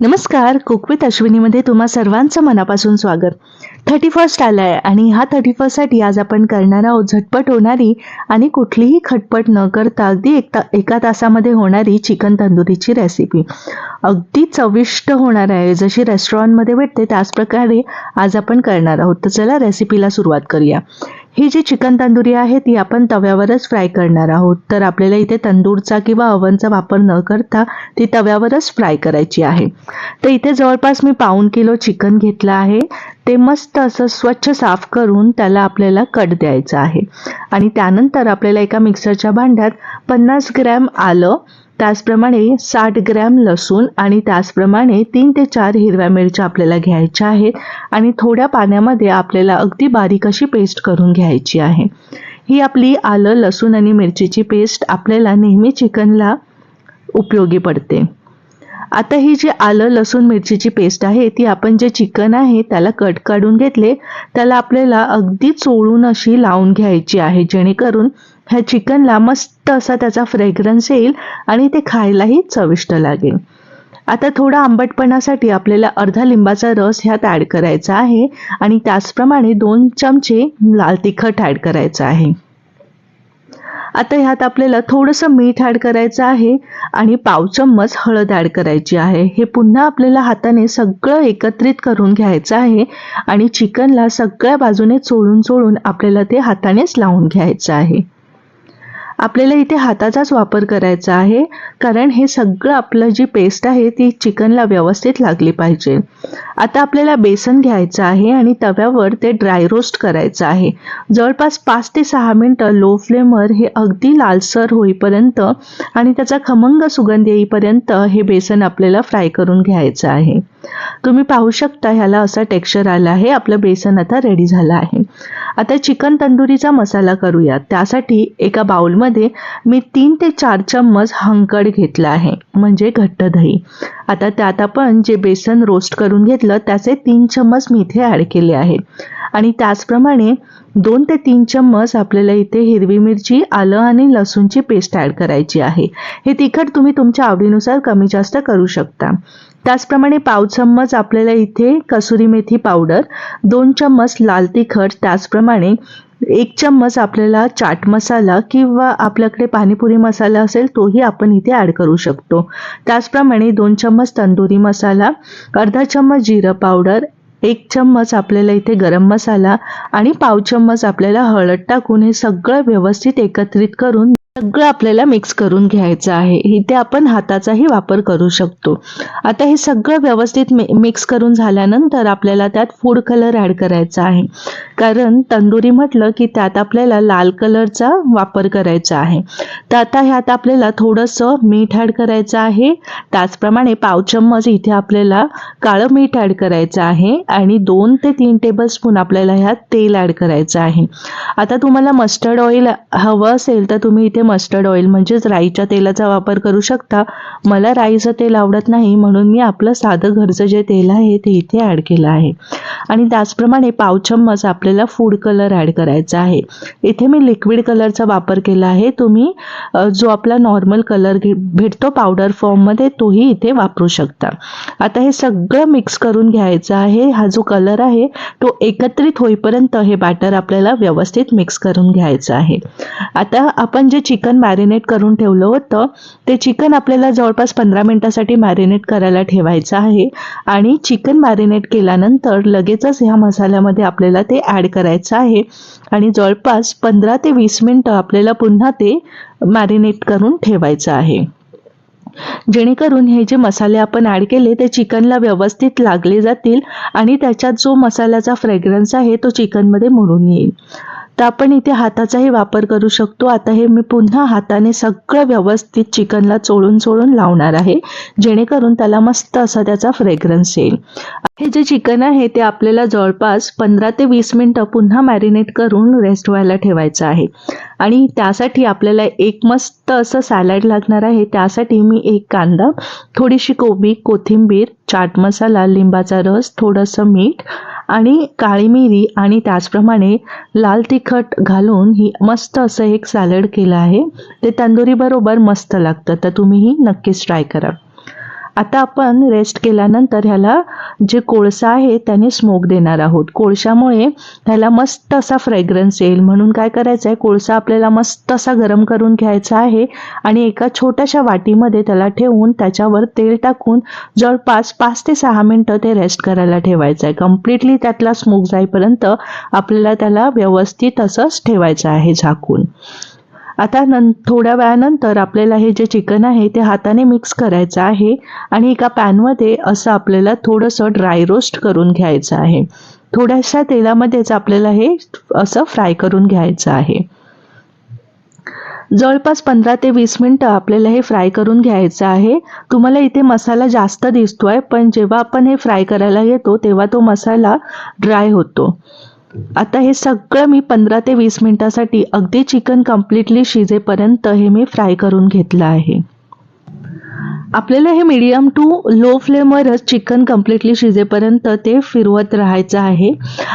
नमस्कार कुकवित अश्विनीमध्ये तुम्हा सर्वांचं मनापासून स्वागत. थर्टी फर्स्ट आला आहे आणि हा थर्टी फर्स्टसाठी आज आपण करणार आहोत झटपट होणारी आणि कुठलीही खटपट न करता अगदी एक ता एका तासामध्ये होणारी चिकन तंदुरीची रेसिपी अगदी चविष्ट होणार आहे. जशी रेस्टॉरंटमध्ये भेटते त्याचप्रकारे आज आपण करणार आहोत. तर चला रेसिपीला सुरुवात करूया. ही जी चिकन तंदुरी आहे ती आपण तव्यावरच फ्राय करणार आहोत. तर आपल्याला इथे तंदूरचा किंवा अवनचा वापर न करता ती तव्यावरच फ्राय करायची आहे. तर इथे जवळपास मी पाऊन किलो चिकन घेतलं आहे. ते मस्त असं स्वच्छ साफ करून त्याला आपल्याला कट द्यायचं आहे. आणि त्यानंतर आपल्याला एका मिक्सरच्या भांड्यात पन्नास ग्रॅम आलं त्याचप्रमाणे साठ ग्रॅम लसूण आणि त्याचप्रमाणे तीन ते चार हिरव्या मिरच्या आपल्याला घ्यायच्या आहेत आणि थोड्या पाण्यामध्ये आपल्याला अगदी बारीक अशी पेस्ट करून घ्यायची आहे. ही आपली आलं लसूण आणि मिरचीची पेस्ट आपल्याला नेहमी चिकनला उपयोगी पडते. आता ही जी आलं लसूण मिरचीची पेस्ट आहे ती आपण जे चिकन आहे त्याला कट काढून घेतले त्याला आपल्याला अगदी चोळून अशी लावून घ्यायची आहे जेणेकरून ह्या चिकनला मस्त असा त्याचा फ्रेग्रन्स येईल आणि ते खायलाही चविष्ट लागेल. आता थोडा आंबटपणासाठी आपल्याला अर्धा लिंबाचा रस ह्यात ॲड करायचा आहे आणि त्याचप्रमाणे दोन चमचे लाल तिखट ॲड करायचं आहे. आता ह्यात आपल्याला थोडंसं मीठ ॲड करायचं आहे आणि पाव चम्मच हळद ॲड करायची आहे. हे पुन्हा आपल्याला हाताने सगळं एकत्रित करून घ्यायचं आहे आणि चिकनला सगळ्या बाजूने चोळून चोळून आपल्याला ते हातानेच लावून घ्यायचं आहे. आपल्याला इथे हाताचाच वापर करायचा आहे. कारण हे सगळं आपलं जी पेस्ट आहे ती चिकनला व्यवस्थित लागली पाहिजे. आता आपल्याला बेसन घ्यायचं आहे आणि तव्यावर ते ड्राय रोस्ट करायचं आहे. जवळपास पाच ते सहा मिनटं लो फ्लेमवर हे अगदी लालसर होईपर्यंत आणि त्याचा खमंग सुगंध येईपर्यंत हे बेसन आपल्याला फ्राय करून घ्यायचं आहे. तुम्ही पाहू शकता ह्याला असा टेक्स्चर आला आहे. आपलं बेसन आता रेडी झालं आहे. आता चिकन तंदुरीचा मसाला करूया त्यासाठी एका बाउलमध्ये मी तीन ते चार चम्मच हंकड घेतला आहे म्हणजे घट्ट दही. आता त्यात आपण जे बेसन रोस्ट करून घेतलं त्याचे तीन चम्मच मी इथे ॲड केले आहेत आणि त्याचप्रमाणे दोन ते तीन चम्मच आपल्याला इथे हिरवी मिरची आलं आणि लसूणची पेस्ट ॲड करायची आहे. हे तिखट तुम्ही तुमच्या आवडीनुसार कमी जास्त करू शकता. त्याचप्रमाणे पाव चम्मच आपल्याला इथे कसुरी मेथी पावडर दोन चम्मच लाल तिखट त्याचप्रमाणे एक चम्मच आपल्याला चाट मसाला किंवा आपल्याकडे पाणीपुरी मसाला असेल तोही आपण इथे ॲड करू शकतो. त्याचप्रमाणे दोन चम्मच तंदुरी मसाला अर्धा चम्मच जिरं पावडर एक चम्मच आपल्याला इथे गरम मसाला आणि पाव चम्मच आपल्याला हळद टाकून हे सगळं व्यवस्थित एकत्रित करून सगळं आपल्याला मिक्स करून घ्यायचं आहे. इथे आपण हाताचाही वापर करू शकतो. आता हे सगळं व्यवस्थित मिक्स करून झाल्यानंतर आपल्याला त्यात फूड कलर ॲड करायचा आहे. कारण तंदुरी म्हटलं की त्यात आपल्याला लाल कलरचा वापर करायचा आहे. तर आता ह्यात आपल्याला थोडंसं मीठ ॲड करायचं आहे. त्याचप्रमाणे पाव चम्मच इथे आपल्याला काळं मीठ ॲड करायचं आहे. आणि दोन ते तीन टेबलस्पून आपल्याला ह्यात तेल ॲड करायचं आहे. आता तुम्हाला मस्टर्ड ऑइल हवं असेल तर तुम्ही इथे मस्टर्ड ऑइल म्हणजेच राईच्या तेलाचा वापर करू शकता. मला राईचं तेल आवडत नाही म्हणून मी आपलं साधं घरचं जे तेल आहे ते इथे ॲड केलं आहे. आणि त्याचप्रमाणे पाव चम्मच आपल्याला फूड कलर ॲड करायचा आहे. इथे मी लिक्विड कलरचा वापर केला आहे. तुम्ही जो आपला नॉर्मल कलर भेटतो पावडर फॉर्ममध्ये तोही इथे वापरू शकता. आता हे सगळं मिक्स करून घ्यायचं आहे. हा जो कलर आहे तो एकत्रित होईपर्यंत हे बॅटर आपल्याला व्यवस्थित मिक्स करून घ्यायचं आहे. आता आपण जे चिकन मॅरिनेट करून ठेवलं होतं. ते चिकन आपल्याला जवळपास पंधरा मिनटासाठी मॅरिनेट करायला ठेवायचं आहे. आणि चिकन मॅरिनेट केल्यानंतर लगेचच ह्या मसाल्यामध्ये आपल्याला ते ॲड करायचं आहे. आणि जवळपास पंधरा ते वीस मिनटं आपल्याला पुन्हा ते मॅरिनेट करून ठेवायचं आहे. जेणेकरून हे जे मसाले आपण ॲड केले ते चिकनला व्यवस्थित लागले जातील आणि त्याच्यात जो मसाल्याचा फ्रेग्रन्स आहे तो चिकनमध्ये मुरून येईल. तर आपण इथे हाताचाही वापर करू शकतो. आता हे मी पुन्हा हाताने सगळं व्यवस्थित चिकनला चोळून चोळून लावणार आहे जेणेकरून त्याला मस्त असा त्याचा फ्रेग्रन्स येईल. हे जे चिकन आहे ते आपल्याला जवळपास पंधरा ते वीस मिनटं पुन्हा मॅरिनेट करून रेस्ट व्हायला ठेवायचं आहे. आणि त्यासाठी आपल्याला एक मस्त असं सॅलड लागणार आहे. त्यासाठी मी एक कांदा थोडीशी कोबी कोथिंबीर चाट मसाला लिंबाचा रस थोडंसं मीठ आणि काळी मिरी आणि त्याचप्रमाणे लाल तिखट तिखट घालून ही मस्त असं एक सॅलड केलं आहे. ते तंदुरीबरोबर मस्त लागतं तर तुम्हीही नक्कीच ट्राय करा. आता आपण रेस्ट केल्यानंतर ह्याला जे कोळसा आहे त्याने स्मोक देणार आहोत. कोळशामुळे ह्याला मस्त असा फ्रेग्रन्स येईल. म्हणून काय करायचं आहे कोळसा आपल्याला मस्त असा गरम करून घ्यायचा आहे आणि एका छोट्याशा वाटीमध्ये त्याला ठेवून त्याच्यावर तेल टाकून जवळपास पाच ते सहा मिनटं ते रेस्ट करायला ठेवायचं आहे कम्प्लिटली त्यातला स्मोक जाईपर्यंत आपल्याला त्याला व्यवस्थित असंच ठेवायचं आहे झाकून. आता नं थोड्या वेळानंतर आपल्याला हे जे चिकन आहे ते हाताने मिक्स करायचं आहे आणि एका पॅनमध्ये असं आपल्याला थोडंसं ड्राय रोस्ट करून घ्यायचं आहे. थोड्याशा तेलामध्येच आपल्याला हे असं फ्राय करून घ्यायचं आहे. जवळपास पंधरा ते वीस मिनटं आपल्याला हे फ्राय करून घ्यायचं आहे. तुम्हाला इथे मसाला जास्त दिसतोय पण जेव्हा आपण हे फ्राय करायला येतो तेव्हा तो मसाला ड्राय होतो. आता हे सगळं मी पंधरा ते वीस मिनिटासाठी अगदी चिकन कम्प्लिटली शिजेपर्यंत हे मी फ्राय करून घेतलं आहे. आपल्याला हे मीडियम टू लो फ्लेमवरच चिकन कम्प्लिटली शिजेपर्यंत ते फिरवत राहायचं आहे.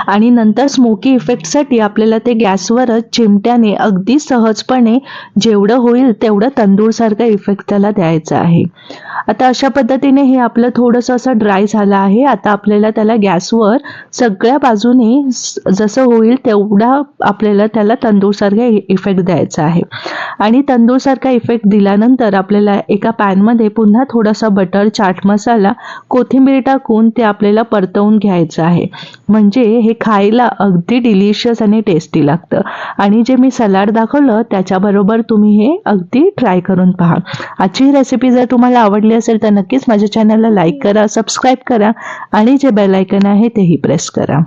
आणि नंतर स्मोकी इफेक्टसाठी आपल्याला ते गॅसवरच चिमट्याने अगदी सहजपणे जेवढं होईल तेवढं तंदूरसारखा इफेक्ट त्याला द्यायचा आहे. आता अशा पद्धतीने हे आपलं थोडंसं असं ड्राय झालं आहे. आता आपल्याला त्याला गॅसवर सगळ्या बाजूने जसं होईल तेवढा आपल्याला त्याला तंदूरसारखा इफेक्ट द्यायचा आहे. आणि तंदूरसारखा इफेक्ट दिल्यानंतर आपल्याला एका पॅनमध्ये पुन्हा थोडासा बटर चाट मसाला कोथिंबीर टाकून ते आपल्याला परतवून घ्यायचं आहे. म्हणजे हे खायला अगदी डिलिशियस आणि टेस्टी लागतं. आणि जे मी सलाड दाखवलं त्याच्याबरोबर तुम्ही हे अगदी ट्राय करून पहा. आजची ही रेसिपी जर तुम्हाला आवडली असेल तर नक्कीच माझ्या चॅनलला लाईक करा सबस्क्राईब करा आणि जे बेल आयकन आहे तेही प्रेस करा.